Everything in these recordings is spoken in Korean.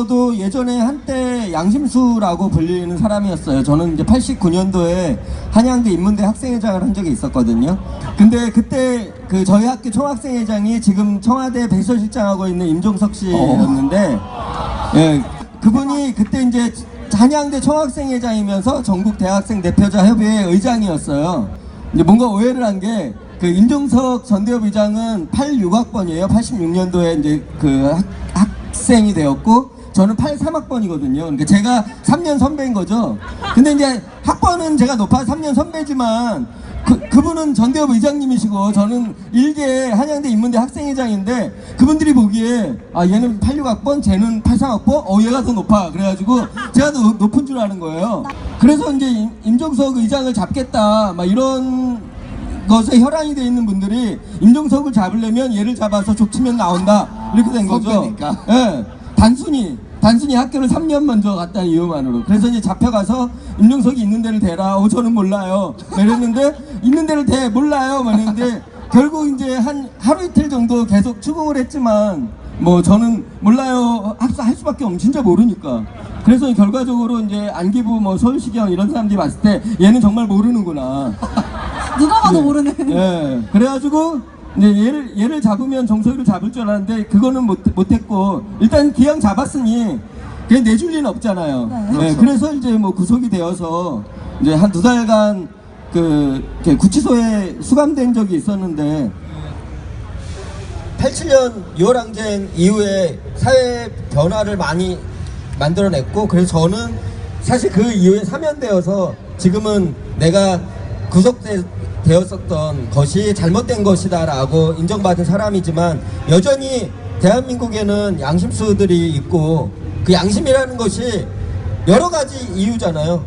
저도 예전에 한때 양심수라고 불리는 사람이었어요. 저는 이제 89년도에 한양대 인문대 학생회장을 한 적이 있었거든요. 근데 그때 그 저희 학교 총학생회장이 지금 청와대 배설실장하고 있는 임종석 씨였는데, 예, 그분이 그때 이제 한양대 총학생회장이면서 전국 대학생 대표자 협의회 의장이었어요. 이제 뭔가 오해를 한게 그 임종석 전대협 의장은 86학번이에요. 86년도에 이제 그 학, 학생이 되었고 저는 83학번이거든요. 그러니까 제가 3년 선배인 거죠. 근데 이제 학번은 제가 높아 3년 선배지만 그, 그분은 전대협 의장님이시고 저는 일개 한양대 인문대 학생회장인데 그분들이 보기에 아 얘는 86학번 쟤는 83학번? 어 얘가 더 높아. 그래가지고 제가 더 높- 높은 줄 아는 거예요. 그래서 이제 임- 임종석 의장을 잡겠다. 막 이런 것에 혈안이 돼 있는 분들이 임종석을 잡으려면 얘를 잡아서 족치면 나온다. 이렇게 된 거죠. 예, 단순히 단순히 학교를 3년 먼저 갔다는 이유만으로. 그래서 이제 잡혀가서 임종석이 있는 데를 대라. 어 저는 몰라요. 막 이랬는데 있는 데를 대 몰라요. 막 이랬는데 결국 이제 한 하루 이틀 정도 계속 추궁을 했지만 뭐 저는 몰라요. 합사할 수밖에 없는 진짜 모르니까. 그래서 결과적으로 이제 안기부 뭐 서울시경 이런 사람들이 봤을 때 얘는 정말 모르는구나. 누가 봐도 모르는. 예, 그래가지고 이제 얘를 얘를 잡으면 정석이를 잡을 줄 알았는데 그거는 못 못했고 일단 기왕 잡았으니 그냥 내줄 리는 없잖아요. 네. 예, 그래서 이제 뭐 구속이 되어서 이제 한 두 달간 그 구치소에 수감된 적이 있었는데 87년 6월 항쟁 이후에 사회 변화를 많이 만들어냈고 그래서 저는 사실 그 이후에 사면되어서 지금은 내가 구속 되었었던 것이 잘못된 것이다라고 인정받은 사람이지만 여전히 대한민국에는 양심수들이 있고 그 양심이라는 것이 여러 가지 이유잖아요.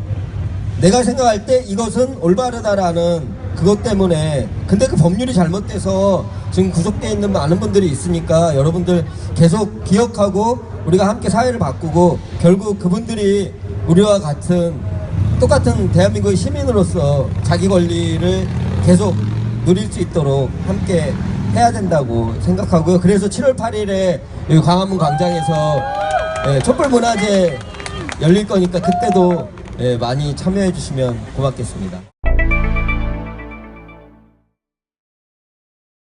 내가 생각할 때 이것은 올바르다라는 그것 때문에 근데 그 법률이 잘못돼서 지금 구속돼 있는 많은 분들이 있으니까 여러분들 계속 기억하고 우리가 함께 사회를 바꾸고 결국 그분들이 우리와 같은 똑같은 대한민국의 시민으로서 자기 권리를 계속 누릴 수 있도록 함께 해야 된다고 생각하고요. 그래서 7월 8일에 여기 광화문 광장에서 예, 촛불 문화제 열릴 거니까 그때도 예, 많이 참여해 주시면 고맙겠습니다.